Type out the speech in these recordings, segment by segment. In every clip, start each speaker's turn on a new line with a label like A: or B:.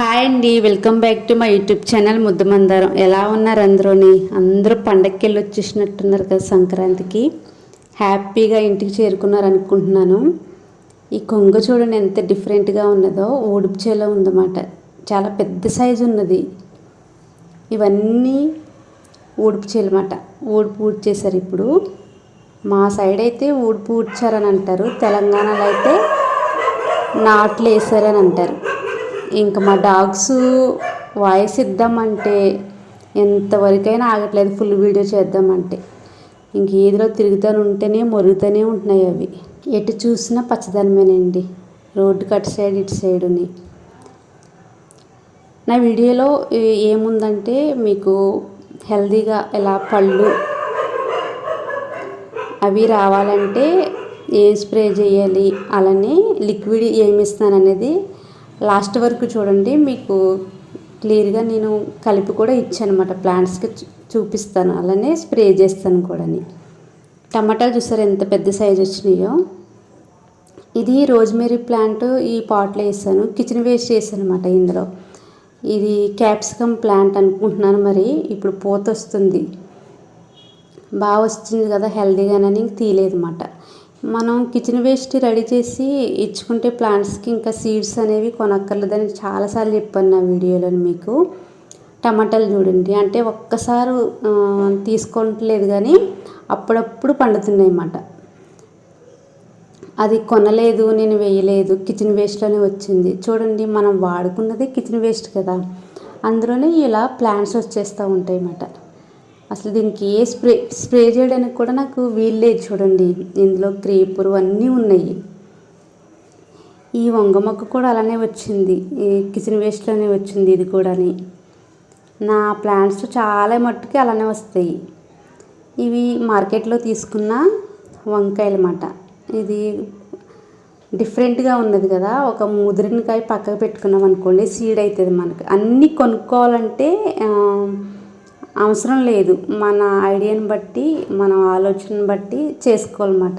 A: Hi అండి welcome back to my YouTube channel Muddamandaram. ఎలా ఉన్నారు అందరూని? అందరూ పండక్కి వెళ్ళి వచ్చేసినట్టున్నారు కదా సంక్రాంతికి. హ్యాపీగా ఇంటికి చేరుకున్నారు అనుకుంటున్నాను. ఈ కొంగ చూడండి ఎంత డిఫరెంట్గా ఉన్నదో ఊడుపు ఉందన్నమాట. చాలా పెద్ద సైజు ఉన్నది. ఇవన్నీ ఊడుపు చేయలమాట ఊడుపు ఊడ్చేశారు ఇప్పుడు. మా సైడ్ అయితే ఊడుపు ఊడ్చారని అంటారు. తెలంగాణలో అయితే నాట్లు వేసారని అంటారు. ఇంకా మా డాగ్స్ వాయిస్ ఇద్దామంటే ఎంతవరకైనా ఆగట్లేదు. ఫుల్ వీడియో చేద్దామంటే. ఇంక ఏదిలో తిరుగుతూనే ఉంటేనే మొరుగుతూనే ఉంటున్నాయి అవి. ఎటు చూసినా పచ్చదనమేనండి. రోడ్డు కట్ సైడ్ ఇటు సైడుని నా వీడియోలో ఏముందంటే మీకు హెల్తీగా ఎలా పళ్ళు అవి రావాలంటే ఏం స్ప్రే చేయాలి అలానే లిక్విడ్ ఏమి ఇస్తాను అనేది లాస్ట్ వరకు చూడండి మీకు క్లియర్గా నేను కలిపి కూడా ఇచ్చానమాట. ప్లాంట్స్కి చూపిస్తాను. అలానే స్ప్రే చేస్తాను కూడా టమాటాలు చూసారు ఎంత పెద్ద సైజు వచ్చినాయో? ఇది రోజ్మేరీ ప్లాంట్ ఈ పాట్లో వేసాను. కిచెన్ వేస్ట్ చేశాను అనమాట ఇందులో. ఇది క్యాప్సికమ్ ప్లాంట్ అనుకుంటున్నాను మరి. ఇప్పుడు పూత వస్తుంది. బాగా వస్తుంది కదా హెల్దీగానని తీయలేదు అనమాట మనం కిచెన్ వేస్ట్ రెడీ చేసి ఇచ్చుకుంటే ప్లాంట్స్కి ఇంకా సీడ్స్ అనేవి కొనక్కర్లేదని చాలాసార్లు చెప్పాను నా వీడియోలో మీకు. టమాటాలు చూడండి. అంటే ఒక్కసారి తీసుకోవట్లేదు కానీ అప్పుడప్పుడు పండుతున్నాయి అన్నమాట. అది కొనలేదు నేను వేయలేదు కిచెన్ వేస్ట్లోనే వచ్చింది. చూడండి మనం వాడుకున్నది కిచెన్ వేస్ట్ కదా. అందులోనే ఇలా ప్లాంట్స్ వచ్చేస్తూ ఉంటాయి అన్నమాట. అసలు దీనికి ఏ స్ప్రే స్ప్రే చేయడానికి కూడా నాకు వీల్లేదు చూడండి. ఇందులో క్రీపురు అన్నీ ఉన్నాయి. ఈ వంగ మొక్క కూడా అలానే వచ్చింది. ఈ కిచెన్ వేస్ట్లోనే వచ్చింది ఇది కూడాని. నా ప్లాంట్స్ చాలా మట్టుకి అలానే వస్తాయి. ఇవి మార్కెట్లో తీసుకున్న వంకాయలమాట ఇది డిఫరెంట్గా ఉన్నది కదా. ఒక ముదిరినకాయ పక్కకు పెట్టుకున్నాం అనుకోండి సీడ్ అవుతుంది మనకి. అన్నీ కొనుక్కోవాలంటే అవసరం లేదు. మన ఐడియాని బట్టి మన ఆలోచనని బట్టి చేసుకోవాలన్నమాట.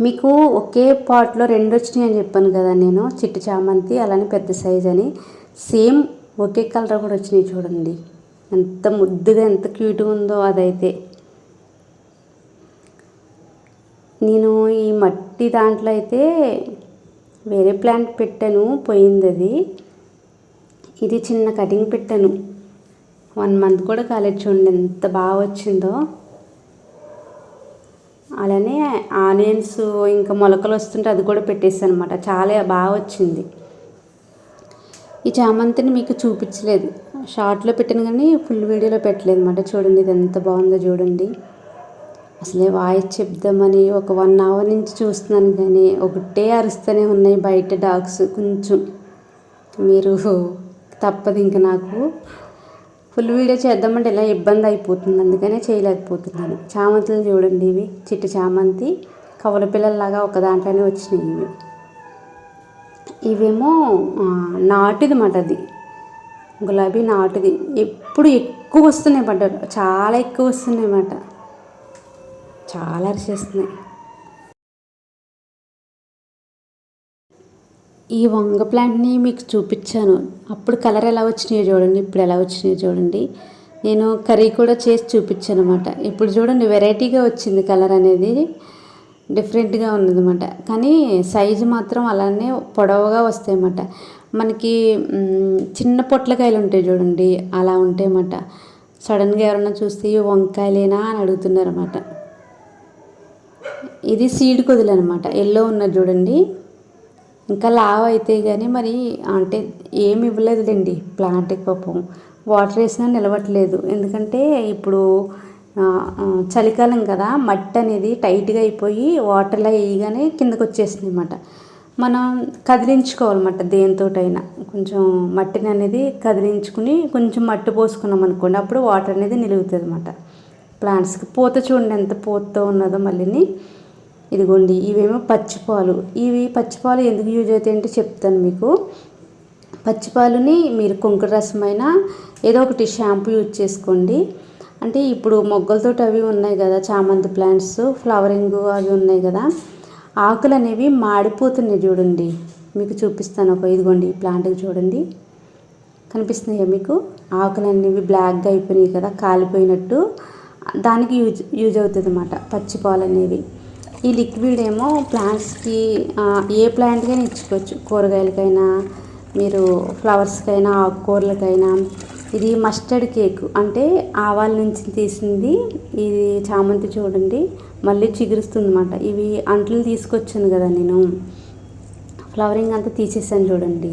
A: మీకు ఒకే పాట్లో రెండు వచ్చినాయి అని చెప్పాను కదా నేను. చిట్టు చామంతి అలానే పెద్ద సైజ్ అని. సేమ్ ఒకే కలర్ కూడా వచ్చినాయి చూడండి. ఎంత ముద్దుగా ఎంత క్యూట్గా ఉందో అదైతే. నేను ఈ మట్టి దాంట్లో అయితే వేరే ప్లాంట్ పెట్టాను పోయింది అది ఇది చిన్న కటింగ్ పెట్టాను. వన్ మంత్ కూడా కాలేదు చూడండి ఎంత బాగా వచ్చిందో. అలానే ఆనియన్స్ ఇంకా మొలకలు వస్తుంటే అది కూడా పెట్టేసాను అనమాట చాలా బాగా వచ్చింది. ఈ చామంతిని మీకు చూపించలేదు. షార్ట్లో పెట్టాను కానీ ఫుల్ వీడియోలో పెట్టలేదు అనమాట చూడండి ఇది ఎంత బాగుందో చూడండి. అసలే వాయిస్ చెప్దామని ఒక వన్ అవర్ నుంచి చూస్తున్నాను కానీ ఒకటే అరుస్తూనే ఉన్నాయి బయట డాగ్స్ కొంచెం. మీరు తప్పదు ఇంక నాకు. ఫుల్ వీడియో చేద్దామంటే ఇలా ఇబ్బంది అయిపోతుంది. అందుకనే చేయలేకపోతున్నాను. చామంతులు చూడండి ఇవి. చిట్టు చామంతి కవల పిల్లల్లాగా ఒక దాంట్లోనే వచ్చినాయి ఇవి. ఇవేమో నాటిది నాటుది మాట అది. గులాబీ నాటుది. ఎప్పుడు ఎక్కువ వస్తున్నాయి పడ్డారు చాలా ఎక్కువ వస్తున్నాయి అన్నమాట. చాలా అరిచేస్తున్నాయి ఈ వంగ ప్లాంట్ని మీకు చూపించాను. అప్పుడు కలర్ ఎలా వచ్చినాయో చూడండి ఇప్పుడు ఎలా వచ్చినాయో చూడండి. నేను కర్రీ కూడా చేసి చూపించాను అనమాట ఇప్పుడు చూడండి వెరైటీగా వచ్చింది కలర్ అనేది. డిఫరెంట్గా ఉన్నదన్నమాట. కానీ సైజు మాత్రం అలానే పొడవుగా వస్తాయి అన్నమాట మనకి చిన్న పొట్లకాయలు ఉంటాయి చూడండి అలా ఉంటాయి అన్నమాట సడన్గా ఎవరన్నా చూస్తే వంకాయలేనా? అని అడుగుతున్నారన్నమాట. ఇది సీడ్ కొదులు అనమాట ఎల్లో ఉన్నది చూడండి. ఇంకా లావ్ అయితే కానీ మరి అంటే ఏమి ఇవ్వలేదులేండి ప్లాంట్కి పాపం. వాటర్ వేసినా నిలవట్లేదు ఎందుకంటే ఇప్పుడు చలికాలం కదా మట్టి అనేది టైట్గా అయిపోయి వాటర్లో వేయగానే కిందకు వచ్చేసింది అనమాట మనం కదిలించుకోవాలన్నమాట దేనితోటైనా. కొంచెం మట్టిని అనేది కదిలించుకుని కొంచెం మట్టి పోసుకున్నాం అనుకోండి అప్పుడు వాటర్ అనేది నిలుగుతుంది అనమాట ప్లాంట్స్కి పూత చూడండి ఎంత పూతతో ఉన్నదో మళ్ళీని. ఇదిగోండి ఇవేమో పచ్చిపాలు. ఇవి పచ్చిపాలు ఎందుకు యూజ్ అవుతాయి అంటే చెప్తాను మీకు. పచ్చిపాలుని మీరు కుంకుడు రసమైనా ఏదో ఒకటి షాంపూ యూజ్ చేసుకోండి. అంటే ఇప్పుడు మొగ్గలతో అవి ఉన్నాయి కదా చామంతి ప్లాంట్స్ ఫ్లవరింగ్ అవి ఉన్నాయి కదా ఆకులు అనేవి మాడిపోతున్నాయి చూడండి. మీకు చూపిస్తాను ఒక ఇదిగోండి ఈ ప్లాంట్కి చూడండి. కనిపిస్తున్నాయా మీకు? ఆకులు అనేవి బ్లాక్గా అయిపోయినాయి కదా కాలిపోయినట్టు. దానికి యూజ్ యూజ్ అవుతుంది అన్నమాట పచ్చి పాలు అనేవి. ఈ లిక్విడ్ ఏమో ప్లాంట్స్కి ఏ ప్లాంట్కైనా ఇచ్చుకోవచ్చు. కూరగాయలకైనా మీరు ఫ్లవర్స్కైనా ఆకుకూరలకైనా. ఇది మస్టర్డ్ కేక్ అంటే ఆవాల నుంచి తీసింది ఇది చామంతి చూడండి మళ్ళీ చిగురుస్తుంది అన్నమాట ఇవి అంట్లు తీసుకొచ్చాను కదా నేను. ఫ్లవరింగ్ అంతా తీసేసాను చూడండి.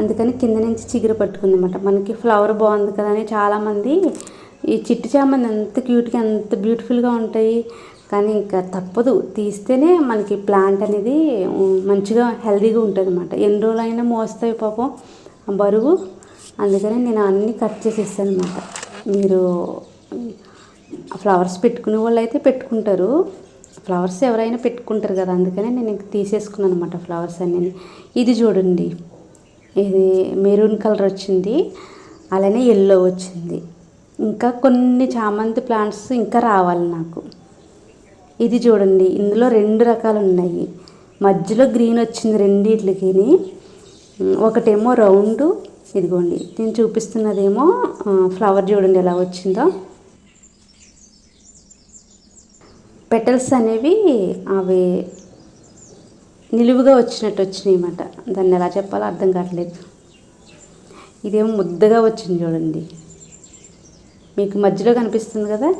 A: అందుకని కింద నుంచి చిగురు పట్టుకుంది అనమాట మనకి ఫ్లవర్ బాగుంది కదా అని చాలామంది ఈ చిట్టి చామంతి ఎంత క్యూట్గా ఎంత బ్యూటిఫుల్గా ఉంటాయి. కానీ ఇంకా తప్పదు. తీస్తేనే మనకి ప్లాంట్ అనేది మంచిగా హెల్దీగా ఉంటుంది అనమాట ఎన్ని రోజులైనా మోస్తాయి పాపం బరువు. అందుకని నేను అన్నీ కట్ చేసేసాను అనమాట మీరు ఫ్లవర్స్ పెట్టుకునే వాళ్ళు అయితే పెట్టుకుంటారు. ఫ్లవర్స్ ఎవరైనా పెట్టుకుంటారు కదా అందుకనే నేను ఇంక తీసేసుకున్నాను అనమాట ఫ్లవర్స్ అన్నీ. ఇది చూడండి. ఇది మెరూన్ కలర్ వచ్చింది. అలానే ఎల్లో వచ్చింది. ఇంకా కొన్ని చామంతి ప్లాంట్స్ ఇంకా రావాలి నాకు. ఇది చూడండి ఇందులో రెండు రకాలు ఉన్నాయి మధ్యలో గ్రీన్ వచ్చింది రెండిట్లకి ఒకటేమో రౌండ్ ఇదిగోండి నేను చూపిస్తున్నదేమో ఫ్లవర్ చూడండి ఎలా వచ్చిందో. పెటల్స్ అనేవి అవి నిలువుగా వచ్చినట్టు వచ్చినాయి అన్నమాట. దాన్ని ఎలా చెప్పాలో అర్థం కావట్లేదు. ఇదేమో ముద్దగా వచ్చింది చూడండి. మీకు మధ్యలో కనిపిస్తుంది కదా?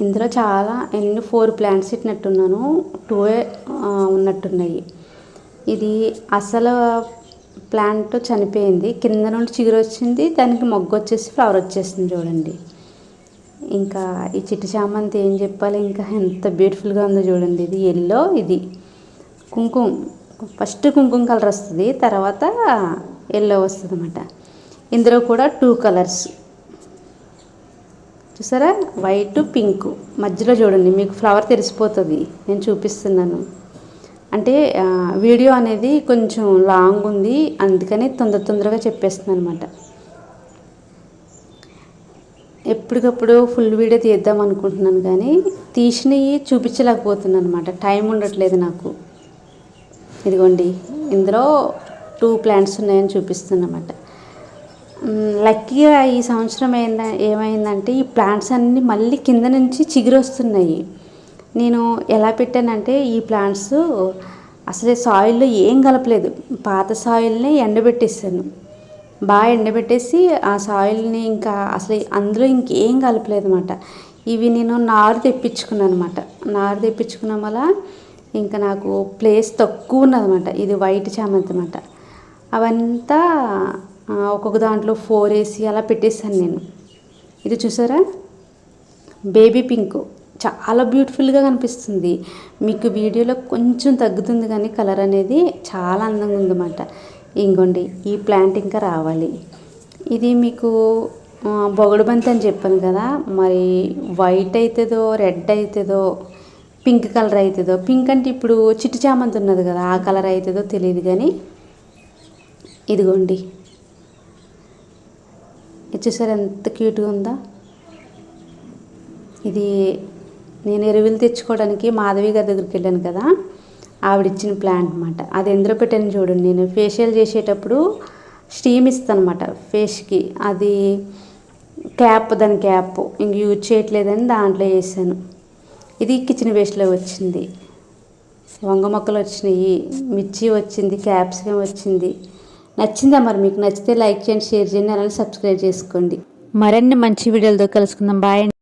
A: ఇందులో చాలా ఎన్ని ఫోర్ ప్లాంట్స్ ఇట్టినట్టున్నాను టూ ఉన్నట్టున్నాయి. ఇది అసలు ప్లాంట్ చనిపోయింది. కింద నుండి చిగురు వచ్చింది. దానికి మొగ్గు వచ్చేసి ఫ్లవర్ వచ్చేసింది చూడండి. ఇంకా ఈ చిట్టి చామంతి ఏం చెప్పాలి? ఇంకా ఎంత బ్యూటిఫుల్గా ఉందో చూడండి. ఇది ఎల్లో ఇది కుంకుమ. ఫస్ట్ కుంకుమ కలర్ వస్తుంది. తర్వాత ఎల్లో వస్తుంది అన్నమాట ఇందులో కూడా టూ కలర్స్. చూసారా? వైట్ పింక్ మధ్యలో చూడండి మీకు ఫ్లవర్ తెరిసిపోతుంది నేను చూపిస్తున్నాను. అంటే వీడియో అనేది కొంచెం లాంగ్ ఉంది. అందుకని తొందర తొందరగా చెప్పేస్తున్నాను అనమాట ఎప్పటికప్పుడు ఫుల్ వీడియో తీద్దాం అనుకుంటున్నాను కానీ తీసినవి చూపించలేకపోతున్నాను అనమాట టైం ఉండట్లేదు నాకు. ఇదిగోండి ఇందులో టూ ప్లాంట్స్ ఉన్నాయని చూపిస్తున్నమాట. లక్కీగా ఈ సంవత్సరం ఏంద ఏమైందంటే ఈ ప్లాంట్స్ అన్నీ మళ్ళీ కింద నుంచి చిగురొస్తున్నాయి. నేను ఎలా పెట్టానంటే ఈ ప్లాంట్స్ అసలే సాయిల్లో ఏం కలపలేదు. పాత సాయిల్ని ఎండబెట్టేసాను బాగా ఎండబెట్టేసి ఆ సాయిల్ని ఇంకా అసలు అందులో ఇంకేం కలపలేదు అనమాట ఇవి నేను నారు తెప్పించుకున్నాను అనమాట నారు తెప్పించుకున్న వల్ల ఇంకా నాకు ప్లేస్ తక్కువ ఉన్నదన్నమాట. ఇది వైట్ చామంతి అనమాట అవంతా ఒక్కొక్క దాంట్లో ఫోర్ వేసి అలా పెట్టేశాను నేను. ఇది చూసారా? Baby pink. చాలా బ్యూటిఫుల్గా కనిపిస్తుంది. మీకు వీడియోలో కొంచెం తగ్గుతుంది కానీ కలర్ అనేది చాలా అందంగా ఉందన్నమాట. ఇంకోండి ఈ ప్లాంట్ ఇంకా రావాలి. ఇది మీకు ఆ, బొగడు బంతి అని చెప్పాను కదా మరి వైట్ అవుతుందో రెడ్ అవుతుందో పింక్ కలర్ అవుతుందో పింక్ అంటే ఇప్పుడు చిట్టి చామంతి ఉన్నది కదా ఆ కలర్ అవుతుందో తెలియదు కానీ ఇదిగోండి. చూసారు ఎంత క్యూట్గా ఉందా? ఇది నేను ఎరువులు తెచ్చుకోవడానికి మాధవి గారి దగ్గరికి వెళ్ళాను కదా ఆవిడ ఇచ్చిన ప్లాంట్ అనమాట అది ఎందులో పెట్టాను చూడండి. నేను ఫేషియల్ చేసేటప్పుడు స్టీమ్ ఇస్తాను అనమాట ఫేస్కి అది క్యాప్ దాని క్యాప్. ఇంక యూజ్ చేయట్లేదని దాంట్లో వేసాను. ఇది కిచెన్ వేస్ట్లో వచ్చింది. వంగ మొక్కలు వచ్చినాయి. మిర్చి వచ్చింది క్యాప్సికం వచ్చింది. నచ్చిందా మరి? మీకు నచ్చితే లైక్ చేయండి షేర్ చేయండి అలానే సబ్స్క్రైబ్ చేసుకోండి. మరిన్ని మంచి వీడియోలతో కలుసుకుందాం. బాయ్